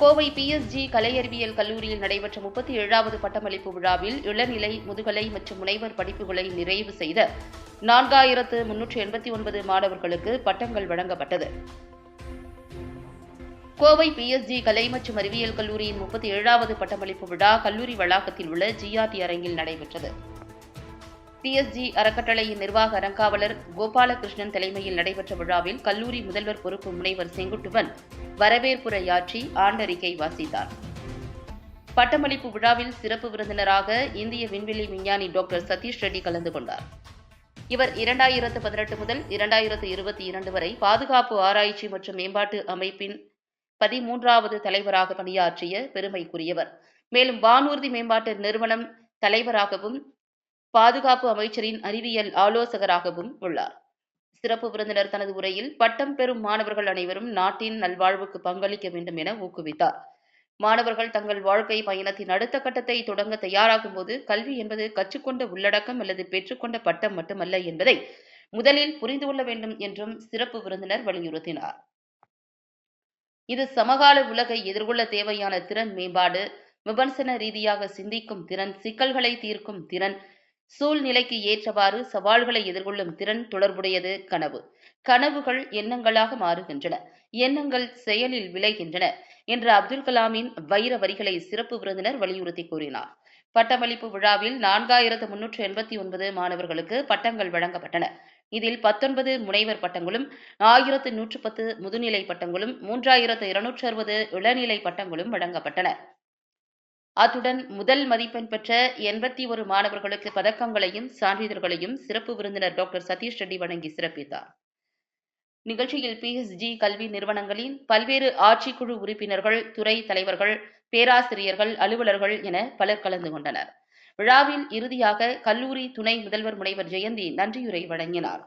Kovai PSG கலை அறிவியல் கல்லூரியில் நடைபெற்ற முப்பத்தி ஏழாவது பட்டமளிப்பு விழாவில் இளநிலை முதுகலை மற்றும் முனைவர் படிப்புகளை நிறைவு செய்த நான்காயிரத்து முன்னூற்று எண்பத்தி ஒன்பது மாணவர்களுக்கு பட்டங்கள் வழங்கப்பட்டது. கோவை பிஎஸ்ஜி கலை மற்றும் அறிவியல் கல்லூரியின் முப்பத்தி ஏழாவது பட்டமளிப்பு விழா கல்லூரி வளாகத்தில் உள்ள ஜிஆர்டி அரங்கில் நடைபெற்றது. பிஎஸ்ஜி அறக்கட்டளையின் நிர்வாக அறங்காவலர் கோபாலகிருஷ்ணன் தலைமையில் நடைபெற்ற விழாவில் கல்லூரி முதல்வர் பொறுப்பு முனைவர் செங்குட்டுவன் வரவேற்புரையாற்றி ஆண்டறிக்கை வாசித்தார். பட்டமளிப்பு விழாவில் சிறப்பு விருந்தினராக இந்திய விண்வெளி விஞ்ஞானி டாக்டர் சதீஷ் ரெட்டி கலந்து கொண்டார். இவர் இரண்டாயிரத்து பதினெட்டு முதல் இரண்டாயிரத்து இருபத்தி இரண்டு வரை பாதுகாப்பு ஆராய்ச்சி மற்றும் மேம்பாட்டு அமைப்பின் பதிமூன்றாவது தலைவராக பணியாற்றிய பெருமைக்குரியவர். மேலும் வானூர்தி மேம்பாட்டு நிறுவனம் தலைவராகவும் பாதுகாப்பு அமைச்சரின் அறிவியல் ஆலோசகராகவும் உள்ளார். சிறப்பு விருந்தினர் தனது உரையில் பட்டம் பெறும் மாணவர்கள் அனைவரும் நாட்டின் நல்வாழ்வுக்கு பங்களிக்க வேண்டும் என ஊக்குவித்தார். மாணவர்கள் தங்கள் வாழ்க்கை பயணத்தின் அடுத்த கட்டத்தை தொடங்க தயாராகும் போது கல்வி என்பது கற்றுக்கொண்ட உள்ளடக்கம் அல்லது பெற்றுக்கொண்ட பட்டம் மட்டுமல்ல என்பதை முதலில் புரிந்து கொள்ள வேண்டும் என்றும் சிறப்பு விருந்தினர் வலியுறுத்தினார். இது சமகால உலகை எதிர்கொள்ள தேவையான திறன் மேம்பாடு விமர்சன ரீதியாக சிந்திக்கும் திறன் சிக்கல்களை தீர்க்கும் திறன் சூழ்நிலைக்கு ஏற்றவாறு சவால்களை எதிர்கொள்ளும் திறன் தொடர்புடையது கனவு. கனவுகள் எண்ணங்களாக மாறுகின்றன. எண்ணங்கள் செயலில் விளைகின்றன என்ற அப்துல் கலாமின் வைர வரிகளை சிறப்பு விருந்தினர் வலியுறுத்தி கூறினார். பட்டமளிப்பு விழாவில் நான்காயிரத்து முன்னூற்று எண்பத்தி ஒன்பது மாணவர்களுக்கு பட்டங்கள் வழங்கப்பட்டன. இதில் பத்தொன்பது முனைவர் பட்டங்களும் ஆயிரத்து நூற்று பத்து முதுநிலை பட்டங்களும் மூன்றாயிரத்து இருநூற்று அறுபது இளநிலை பட்டங்களும் வழங்கப்பட்டன. அத்துடன் முதல் மதிப்பெண் பெற்ற எண்பத்தி ஒரு மாணவர்களுக்கு பதக்கங்களையும் சான்றிதழ்களையும் சிறப்பு விருந்தினர் டாக்டர் சதீஷ் ரெட்டி வழங்கி சிறப்பித்தார். நிகழ்ச்சியில் பிஎஸ்ஜி கல்வி நிறுவனங்களின் பல்வேறு ஆட்சிக்குழு உறுப்பினர்கள் துறை தலைவர்கள் பேராசிரியர்கள் அலுவலர்கள் என பலர் கலந்து கொண்டனர். விழாவில் இறுதியாக கல்லூரி துணை முதல்வர் முனைவர் ஜெயந்தி நன்றியுரை வழங்கினார்.